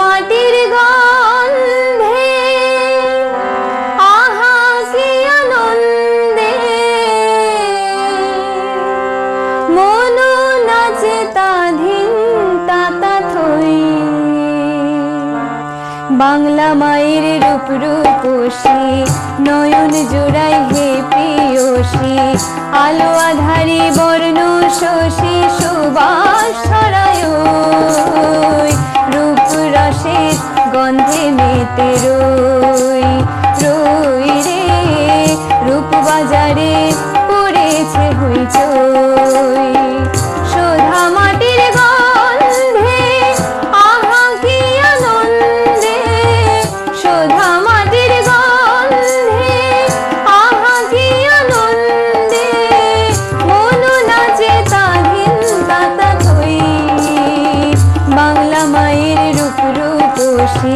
মাটির গন্ধে, আহা কি আনন্দে। মনু নাচে তাধীন তাতা থই। বাংলা মায়ের রূপ রূপসী, নয়ন জুড়াই হে প্রিয়সী। আলো আধারে বর্ণ শোষী নেমেছে হইচই। সোধা মাটির গন্ধে আহা কি আনন্দে? সোধা মাটির গন্ধে আহা কি আনন্দে? মন নাচে তাহিন তাতা কই বাংলা মায়ের রূপ রূপসী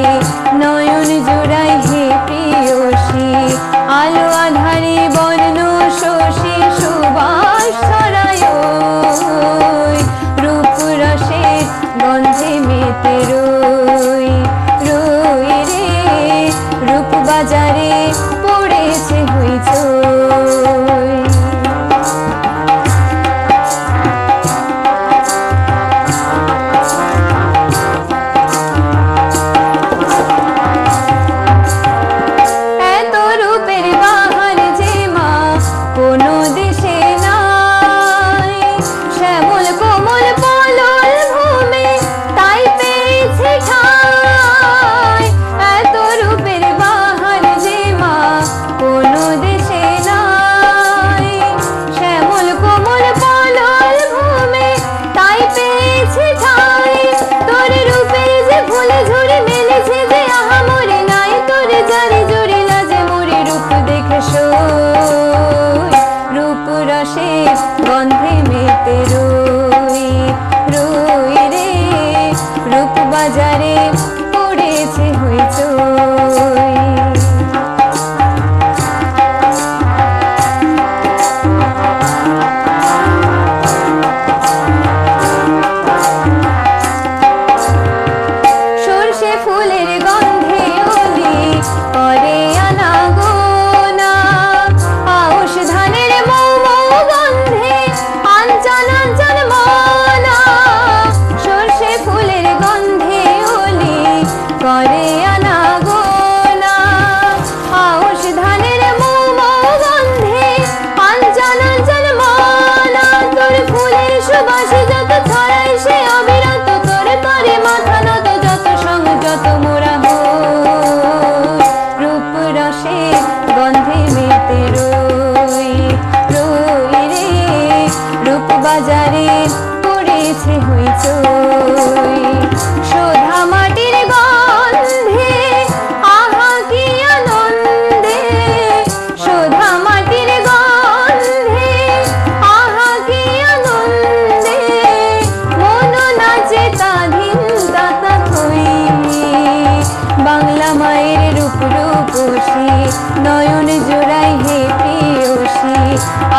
special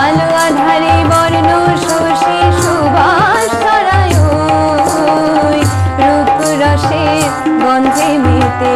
কালো আধারে বর্ণ শোষে সুভাষ ছড়ায়। রূপ রসে গন্ধে মেতে